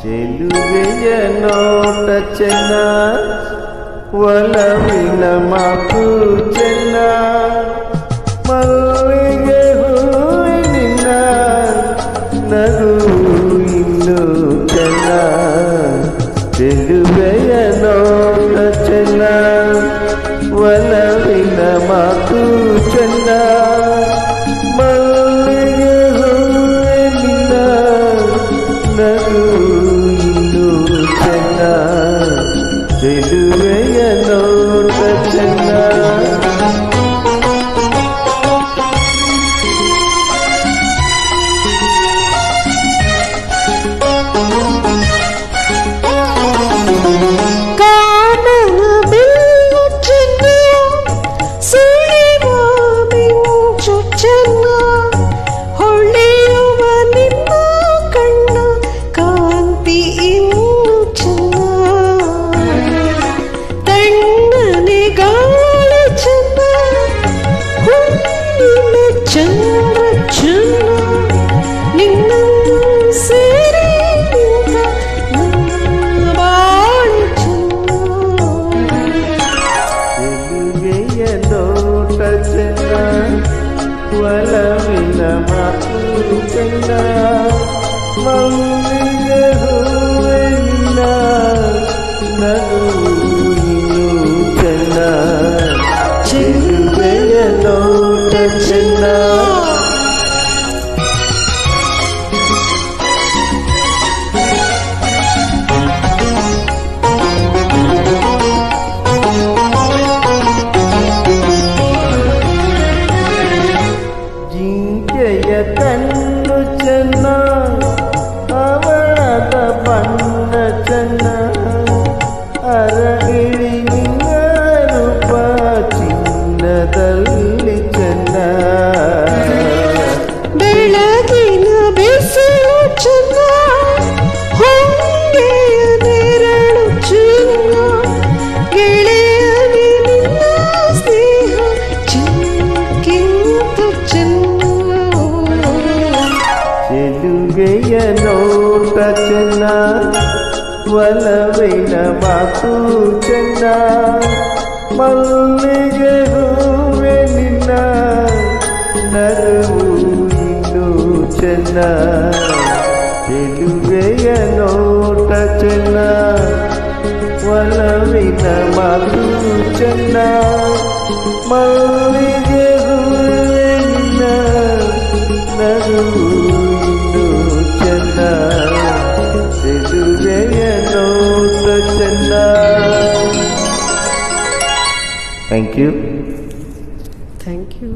చెలువేయ నోట చెన్న వలవిన మాకు చెన్న మల్లిగే నిన్న నగు ಹುಣ್ಣಿಮೆ ಚಂದ್ರ ಚೆನ್ನ ನಿನ್ನನ್ನು ಸೇರಿ ನಿಂತ ನನ್ನ ಬಾಳು ಚೆನ್ನ ಚೆಲುವೆಯ ನೋಟ ಚೆನ್ನ ಒಲವಿನ ಮಾತು ಚೆನ್ನ ಮಲ್ಲಿಗೆ ಬಿಸಿಲು ಚೆನ್ನ ಹೊಂಗೆಯ ನೆರಳು ಚೆನ್ನ ಗೆಳೆಯನಿ ನಿನ್ನ ಸ್ನೇಹ ಚಿನ್ನಕ್ಕಿಂತ ಚೆನ್ನ ಚೆಲುವೆಯ ನೋಟ ಚೆನ್ನ ಒಲವಿನ ಮಾತು ಚೆನ್ನ ಮಲ್ಲಿಗೆ ಹೂವೆ వెలువేయ నోట చెన్న వలవిన మధు చెన్న మల్లిగే నరువు చెన్న వెలువేయ నోట చెన్న థ్యాంక్ యూ థ్యాంక్ యూ